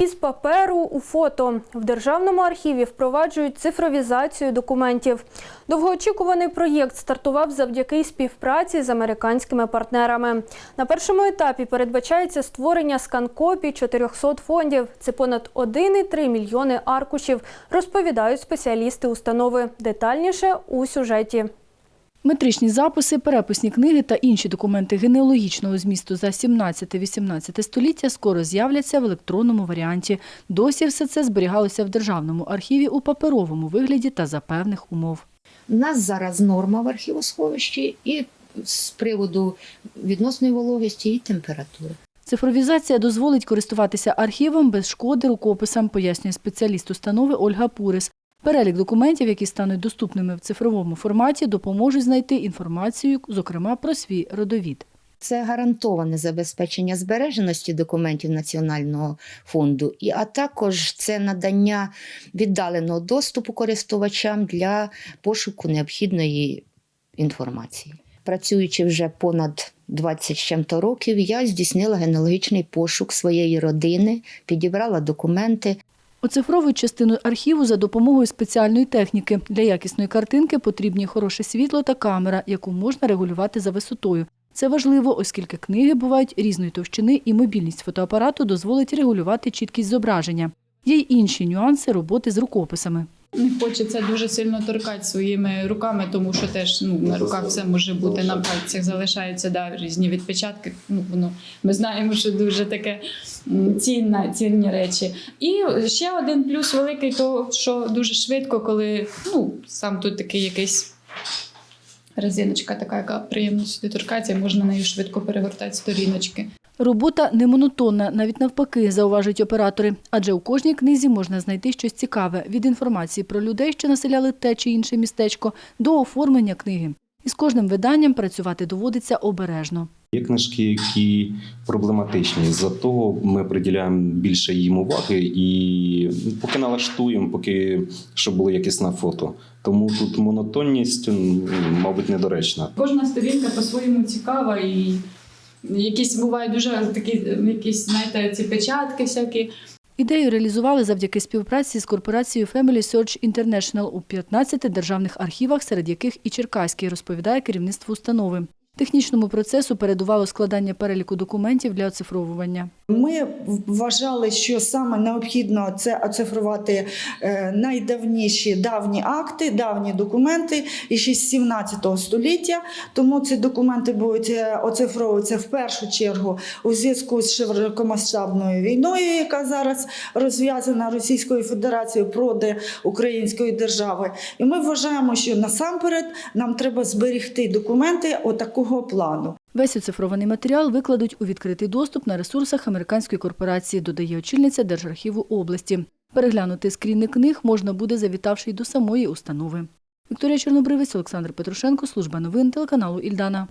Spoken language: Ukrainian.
Із паперу у фото в державному архіві впроваджують цифровізацію документів. Довгоочікуваний проєкт стартував завдяки співпраці з американськими партнерами. На першому етапі передбачається створення скан-копій 400 фондів. Це понад 1,3 мільйони аркушів, розповідають спеціалісти установи. Детальніше у сюжеті. Метричні записи, переписні книги та інші документи генеалогічного змісту за 17-18 століття скоро з'являться в електронному варіанті. Досі все це зберігалося в державному архіві у паперовому вигляді та за певних умов. У нас зараз норма в архівосховищі і з приводу відносної вологості і температури. Цифровізація дозволить користуватися архівом без шкоди рукописам, пояснює спеціаліст установи Ольга Пурис. Перелік документів, які стануть доступними в цифровому форматі, допоможуть знайти інформацію, зокрема про свій родовід. Це гарантоване забезпечення збереженості документів Національного фонду, і а також це надання віддаленого доступу користувачам для пошуку необхідної інформації. Працюючи вже понад 20 з чим-то років, я здійснила генеалогічний пошук своєї родини, підібрала документи, Оцифровують частину архіву за допомогою спеціальної техніки. Для якісної картинки потрібні хороше світло та камера, яку можна регулювати за висотою. Це важливо, оскільки книги бувають різної товщини і мобільність фотоапарату дозволить регулювати чіткість зображення. Є й інші нюанси роботи з рукописами. Не хочеться дуже сильно торкати своїми руками, тому що теж ну, на руках все може бути на пальцях, залишаються да, різні відпечатки. Ну, воно, ми знаємо, що дуже таке цінна, цінні речі. І ще один плюс великий, то що дуже швидко, коли ну, сам тут такий якийсь резиночка, така, яка приємно сюди торкається, можна нею швидко перегортати сторіночки. Робота не монотонна, навіть навпаки, зауважують оператори. Адже у кожній книзі можна знайти щось цікаве від інформації про людей, що населяли те чи інше містечко, до оформлення книги. І з кожним виданням працювати доводиться обережно. Є книжки, які проблематичні. За того ми приділяємо більше їм уваги і поки налаштуємо, поки щоб було якісне фото. Тому тут монотонність, мабуть, недоречна. Кожна сторінка по-своєму цікава і якісь бувають дуже такі, якісь, знаєте, ці печатки всякі. Ідею реалізували завдяки співпраці з корпорацією Family Search International у 15 державних архівах, серед яких і Черкаський, розповідає керівництво установи. Технічному процесу передувало складання переліку документів для оцифровування. Ми вважали, що саме необхідно це оцифрувати е, найдавніші давні акти, давні документи і ще з 17 століття. Тому ці документи будуть е, оцифровуватися в першу чергу у зв'язку з широкомасштабною війною, яка зараз розв'язана Російською Федерацією проти української держави. І ми вважаємо, що насамперед нам треба зберегти документи отакого плану. Весь оцифрований матеріал викладуть у відкритий доступ на ресурсах американської корпорації, додає очільниця Держархіву області. Переглянути скріни книг можна буде, завітавши й до самої установи. Вікторія Чорнобривець, Олександр Петрушенко, служба новин телеканалу Ільдана.